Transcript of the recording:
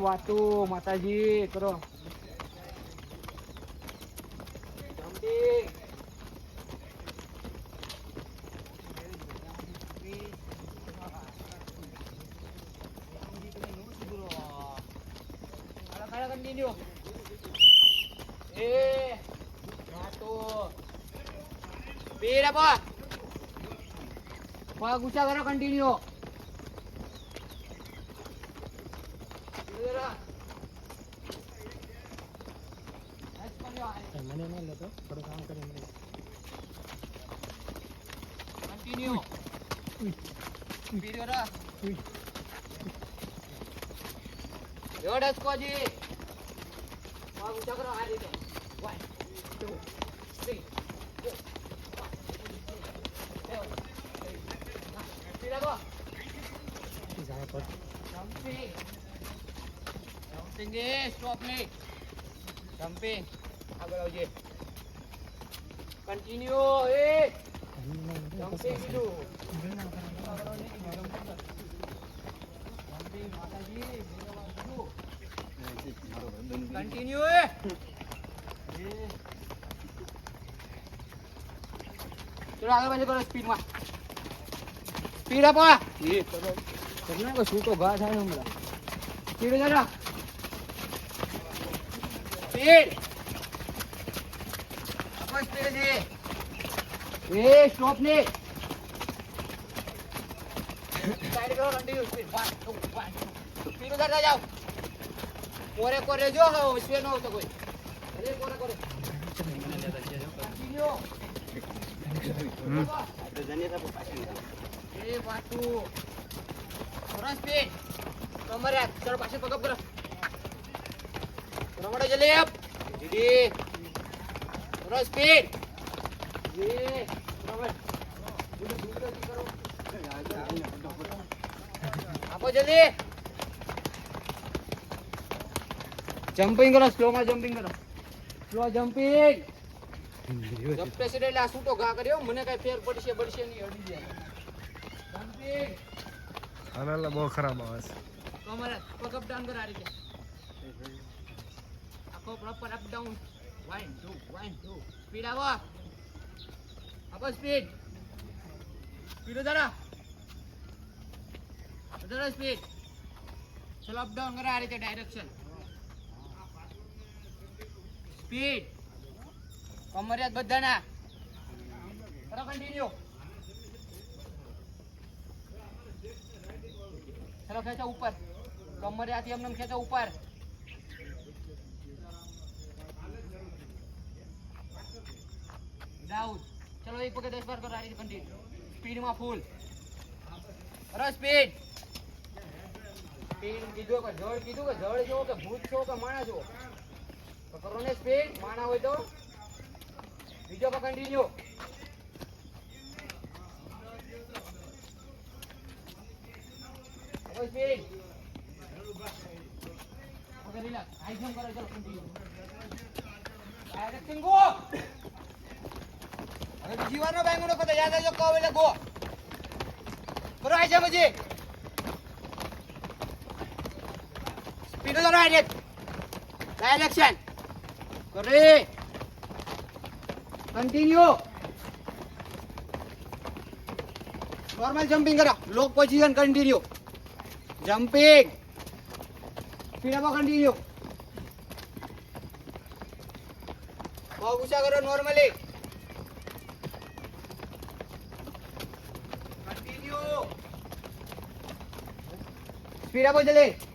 વાતો માતાજી કરો જમ્પિંગ કન્ટિન્યુ એ વાતો પેરા પા પગ ઊંચા કરો કન્ટિન્યુ મને ન લેતો થોડું કામ કરીને. કન્ટિન્યુ પીરિયો રા જોડ અસ્કોજી પગ ઊંચા કરો આ રીતે 1 2 3 પીરા જાય પર Jumping. Jumping એ stop નહીં. Jumping. આગળ આવજે. કન્ટિન્યુ એ. Jumping કીધું. Continue એ. એ. ચલો આગળ પાછળ કરો સ્પીડમાં સ્પીડ આપો તમને કોઈ છૂટો ઘા થાય હમણાં સ્પીડ જરા સ્પીડ એ સ્ટોપ ને. સાઈડ કરો કન્ટિન્યુ સ્પીડ 1 2 1 સ્પીડ જરા જાઓ. કોરે કોરે જો હવે વિશ્વ ન આવતો કોઈ. અરે કોરે કોરે. એ પાછું. સરસ સ્પીડ તમારે ચાલો પાછળ પગપ કરો. રમડો દીદી સરસ સ્પીડ આપો જલ્દી. જમ્પિંગ કરો સ્લોમાં જમ્પિંગ કરો. સ્લો જમ્પિંગ જપ્પે એટલે આ સૂટો ઘા કર્યો મને કઈ ફેર પડશે પડશે નહીં અડી જાય. જમ્પિંગ અરે બહુ ખરાબ આવે છે. તમારે પગ અપ ડાઉન આખો પ્રોપર અપ ડાઉન સ્પીડ આવો આપો સ્પીડ સ્પીડ વધારો વધારો સ્પીડ ચલો અપ કરો આ રીતે ડાયરેક્શન સ્પીડ કમરિયાત બધાના. કરો કન્ટિન્યુ ચલો ખેંચો ઉપર. કમરિયાથી એમને એમ ખેંચો ઉપર. ડાઉન ચલો એક વખત દસ બાર કરો આ પંડિત સ્પીડમાં ફૂલ કરો સ્પીડ સ્પીડ કીધું કે જળ કીધું કે જળ છો કે ભૂત છો કે માણા છો તો કરો ને સ્પીડ માણા હોય તો બીજો પર continue speed okay relax high jump કરો ચલો કન્ટિન્યુ ડાયરેક્શન ગો હવે બીજી વાર નો બેંગ નો કહો યાદ આજો કહો એટલે ગો. બરો હાઈ જમ્પ હજી સ્પીડ લો ડાયરેક્ટ ડાયરેક્શન કરે. કન્ટિન્યુ નોર્મલ જમ્પિંગ કરો. Low position continue jumping speed up continue બહુ ઊંચા કરો નોર્મલી સ્પીડ આપો જલ્દી.